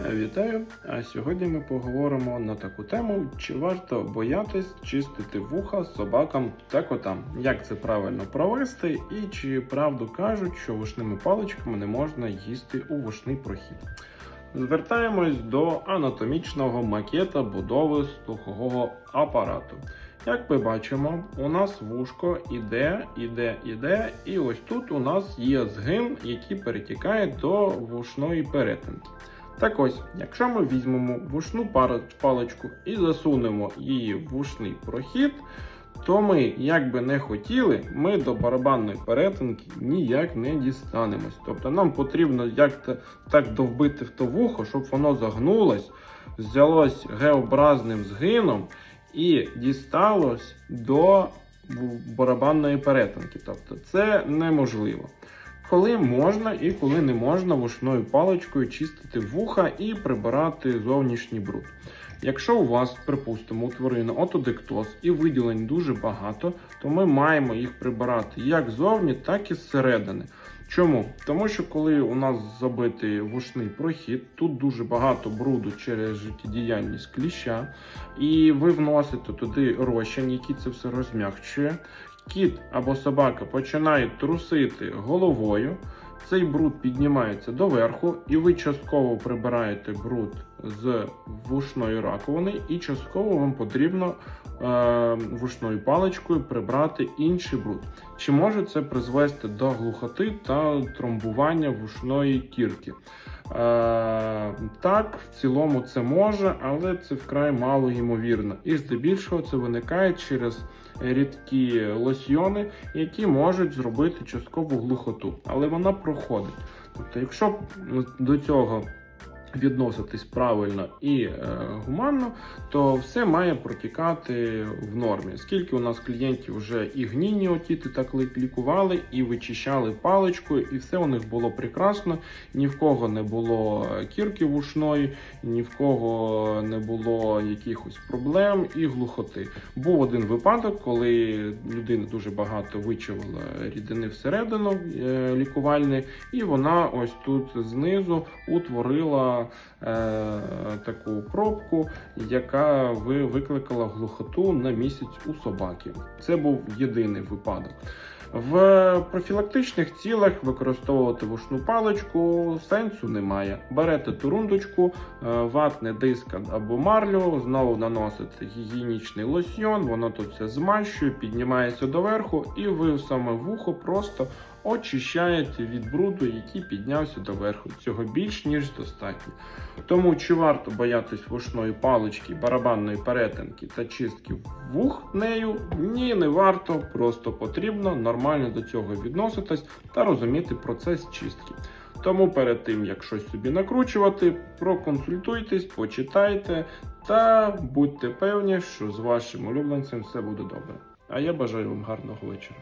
Вітаю! А сьогодні ми поговоримо на таку тему, чи варто боятись чистити вуха собакам та котам. Як це правильно провести, і чи правду кажуть, що вушними паличками не можна їсти у вушний прохід. Звертаємось до анатомічного макета будови слухового апарату. Як ми бачимо, у нас вушко іде, іде, іде, і ось тут у нас є згин, який перетікає до вушної перетинки. Так ось, якщо ми візьмемо вушну паличку і засунемо її в вушний прохід, то ми, як би не хотіли, ми до барабанної перетинки ніяк не дістанемось. Тобто нам потрібно як так довбити в то вухо, щоб воно загнулось, взялось геобразним згином і дісталось до барабанної перетинки. Тобто це неможливо. Коли можна і коли не можна вушною паличкою чистити вуха і прибирати зовнішній бруд. Якщо у вас, припустимо, у тварини отодектоз і виділень дуже багато, то ми маємо їх прибирати як ззовні, так і зсередини. Чому? Тому що коли у нас забитий вушний прохід, тут дуже багато бруду через життєдіяльність кліща, і ви вносите туди розчин, який це все розм'якчує. Кіт або собака починає трусити головою. Цей бруд піднімається доверху, і ви частково прибираєте бруд з вушної раковини, і частково вам потрібно вушною паличкою прибрати інший бруд. Чи може це призвести до глухоти та тромбування вушної кірки? Е, так, в цілому це може, але це вкрай мало ймовірно. І здебільшого це виникає через рідкі лосьйони, які можуть зробити часткову глухоту, але вона проходить. Тобто, якщо до цього відноситись правильно і е, гуманно, то все має протікати в нормі. Скільки у нас клієнтів вже і гнінні отіти так лі- лікували, і вичищали паличкою, і все у них було прекрасно. Ні в кого не було кірки вушної, ні в кого не було якихось проблем і глухоти. Був один випадок, коли людина дуже багато вичавила рідини всередину е, лікувальної, і вона ось тут знизу утворила е, таку пробку, яка викликала глухоту на місяць у собаки. Це був єдиний випадок. В профілактичних цілях використовувати вушну паличку сенсу немає. Берете турундочку, е, ватний диск або марлю, знову наносите гігієнічний лосьйон, воно тут все змащує, піднімається доверху, і ви саме вухо просто очищаєте від бруду, який піднявся доверху. Цього більш ніж достатньо. Тому чи варто боятись вушної палички, барабанної перетинки та чистки вух нею? Ні, не варто. Просто потрібно нормально до цього відноситись та розуміти процес чистки. Тому перед тим, як щось собі накручувати, проконсультуйтесь, почитайте та будьте певні, що з вашим улюбленцем все буде добре. А я бажаю вам гарного вечора.